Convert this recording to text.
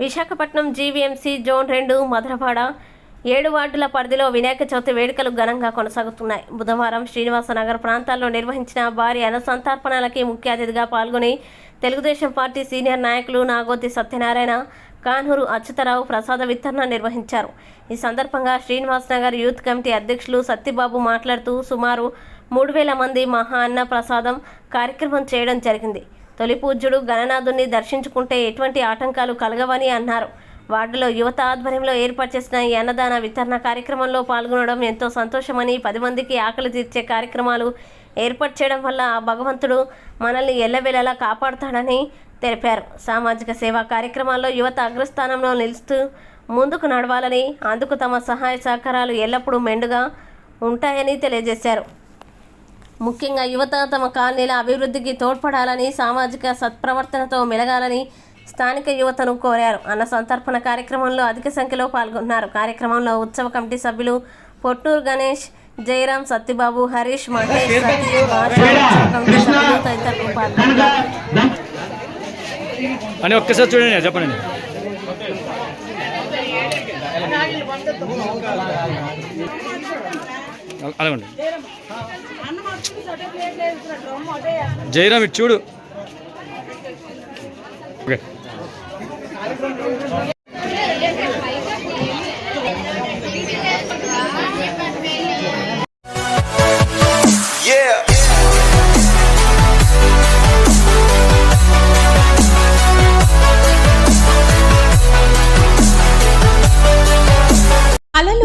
Visakhapatnam GVMC zone రెండు మధురపాడ. ఏడు వార్డుల పరిధిలో వినాయక చవితి వేడుకలు ఘనంగా కొనసాగుతున్నాయి. బుధవారం శ్రీనివాస నగర్ ప్రాంతాల్లో నిర్వహించిన భారీ అన్నసంతర్పణలకి ముఖ్య అతిథిగా పాల్గొని తెలుగుదేశం పార్టీ సీనియర్ నాయకులు నాగోతి సత్యనారాయణ కాన్హూరు అచ్యుతరావు ప్రసాద వితరణ నిర్వహించారు. ఈ సందర్భంగా శ్రీనివాసనగర్ యూత్ కమిటీ అధ్యక్షులు సత్యబాబు మాట్లాడుతూ సుమారు మూడు వేల మంది మహా అన్న ప్రసాదం కార్యక్రమం చేయడం జరిగింది. తొలి పూజ్యుడు గణనాథుని దర్శించుకుంటే ఎటువంటి ఆటంకాలు కలగవని అన్నారు. వార్డులో యువత ఆధ్వర్యంలో ఏర్పాటు చేసిన ఈ అన్నదాన వితరణ కార్యక్రమంలో పాల్గొనడం ఎంతో సంతోషమని పది మందికి ఆకలి తీర్చే కార్యక్రమాలు ఏర్పాటు చేయడం వల్ల ఆ భగవంతుడు మనల్ని ఎల్లవేళలా కాపాడుతాడని తెలిపారు. సామాజిక సేవా కార్యక్రమాల్లో యువత అగ్రస్థానంలో నిలుస్తూ ముందుకు నడవాలని అందుకు తమ సహాయ సహకారాలు ఎల్లప్పుడూ మెండుగా ఉంటాయని తెలియజేశారు. ముఖ్యంగా యువత తమ కాలనీల అభివృద్ధికి తోడ్పడాలని సామాజిక సత్ప్రవర్తనతో మెలగాలని స్థానిక యువతను కోరారు. అన్న సంతర్పణ కార్యక్రమంలో అధిక సంఖ్యలో పాల్గొన్నారు. కార్యక్రమంలో ఉత్సవ కమిటీ సభ్యులు పొట్టూరు గణేష్ జయరాం సత్యబాబు హరీష్ మహేష్ సతీష్ భాష ఉత్సవ కమిటీ సభ్యులు తదితరులు పాల్గొన్నారు. అని ఒక్కసారి చూడండి చెప్పండి. అలాగండి. జయరామ్ ఇటు చూడు. ఓకే.